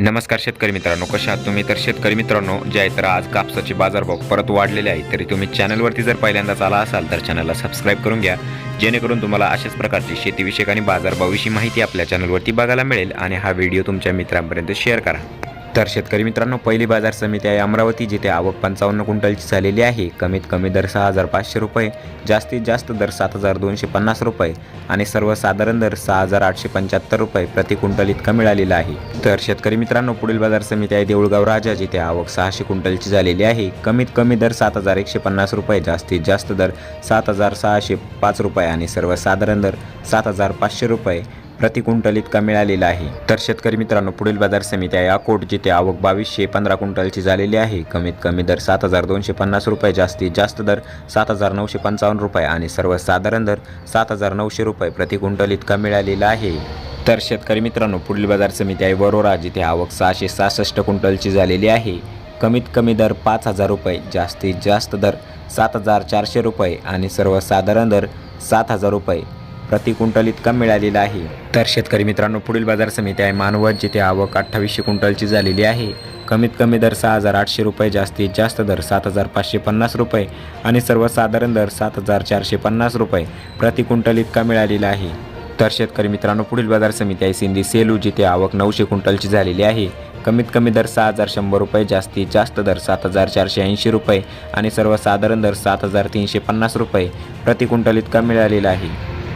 नमस्कार शेतकरी मित्रांनो कशा आहात तुम्ही? तर शेतकरी मित्रांनो जे आहे तर आज कापसाचे बाजारभाव परत वाढलेले आहे. तरी तुम्ही चॅनलवरती जर पहिल्यांदाच आला असाल तर चॅनलला सबस्क्राईब करून घ्या. जेणेकरून तुम्हाला अशाच प्रकारची शेतीविषयक आणि बाजारभावाविषयी माहिती आपल्या चॅनलवरती बघायला मिळेल आणि हा व्हिडिओ तुमच्या मित्रांपर्यंत शेअर करा. तर शेतकरी मित्रांनो पहिली बाजार समिती आहे अमरावती जिथे आवक पंचावन्न क्विंटलची झालेली आहे. कमीत कमी दर सहा हजार पाचशे रुपये जास्तीत जास्त दर सात हजार दोनशे पन्नास रुपये आणि सर्वसाधारण दर सहा हजार आठशे पंच्याहत्तर रुपये प्रति क्विंटल इतका मिळालेला आहे. तर शेतकरी मित्रांनो पुढील बाजार समिती आहे देऊळगाव राजा जिथे आवक सहाशे क्विंटलची झालेली आहे. कमीत कमी दर सात हजार एकशे पन्नास रुपये जास्तीत जास्त दर सात हजार सहाशे पाच रुपये आणि सर्वसाधारण दर सात हजार पाचशे रुपये प्रति क्विंटल इतका मिळालेला आहे. तर शेतकरी मित्रांनो पुढील बाजार समिती आहे अकोट जिथे आवक बावीसशे पंधरा क्विंटलची झालेली आहे कमीत कमी दर सात हजार दोनशे पन्नास रुपये जास्तीत जास्त दर सात हजार नऊशे पंचावन्न रुपये आणि सर्वसाधारण दर सात हजार नऊशे रुपये प्रति क्विंटल इतका मिळालेला आहे. तर शेतकरी मित्रांनो पुढील बाजार समिती आहे वरोरा जिथे आवक सहाशे सहासष्ट क्विंटलची झालेली आहे. कमीत कमी दर पाच हजार रुपये जास्तीत जास्त दर सात हजार चारशे रुपये आणि सर्वसाधारण दर सात हजार रुपये. प्रति क्विंटल इतका मिळालेला आहे. तर शेतकरी मित्रांनो पुढील बाजार समिती आहे मानवत जिथे आवक अठ्ठावीसशे क्विंटलची झालेली आहे. कमीत कमी दर सहा हजार आठशे रुपये जास्तीत जास्त दर सात हजार पाचशे पन्नास रुपये आणि सर्वसाधारण दर सात हजार चारशे पन्नास रुपये प्रति क्विंटल इतका मिळालेला आहे. तर शेतकरी मित्रांनो पुढील बाजार समिती आहे सिंधी सेलू जिथे आवक नऊशे क्विंटलची झालेली आहे. कमीत कमी दर सहा हजार शंभर रुपये जास्तीत जास्त दर सात हजार चारशे ऐंशी रुपये आणि सर्वसाधारण दर सात हजार तीनशे पन्नास रुपये प्रति क्विंटल इतका मिळालेला आहे.